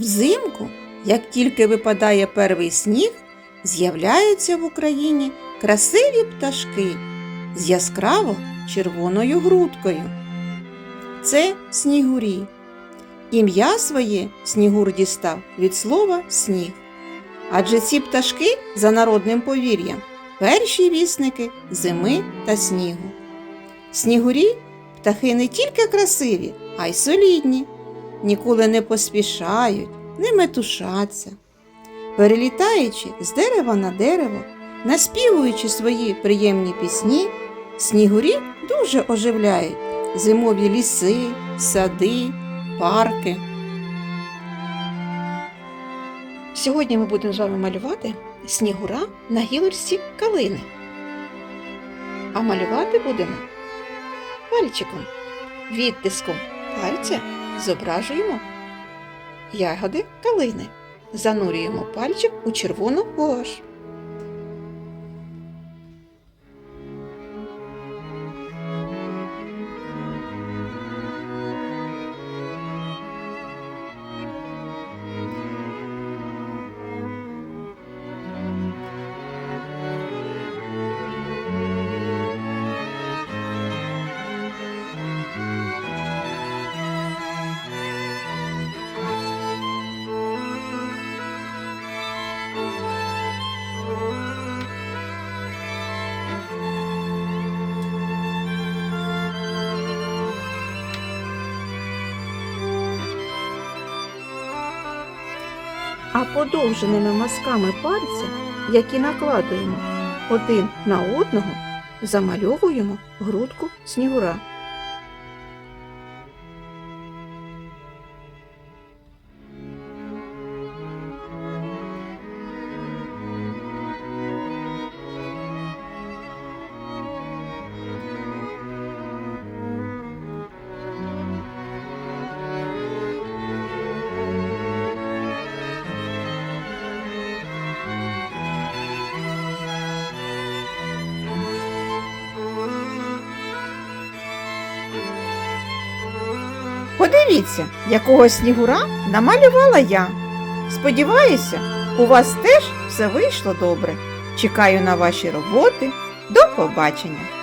Взимку, як тільки випадає перший сніг, з'являються в Україні красиві пташки з яскраво червоною грудкою. Це снігурі. Ім'я своє снігур дістав від слова сніг. Адже ці пташки, за народним повір'ям, перші вісники зими та снігу. Снігурі птахи не тільки красиві, а й солідні, ніколи не поспішають, не метушаться. Перелітаючи з дерева на дерево, наспівуючи свої приємні пісні, снігурі дуже оживляють зимові ліси, сади, парки. Сьогодні ми будемо з вами малювати снігура на гілочці калини. А малювати будемо пальчиком, відтиском пальця зображуємо ягоди калини. Занурюємо пальчик у червону гуаш. А подовженими мазками пальця, які накладуємо один на одного, замальовуємо грудку снігура. Подивіться, якого снігура намалювала я. Сподіваюся, у вас теж все вийшло добре. Чекаю на ваші роботи. До побачення!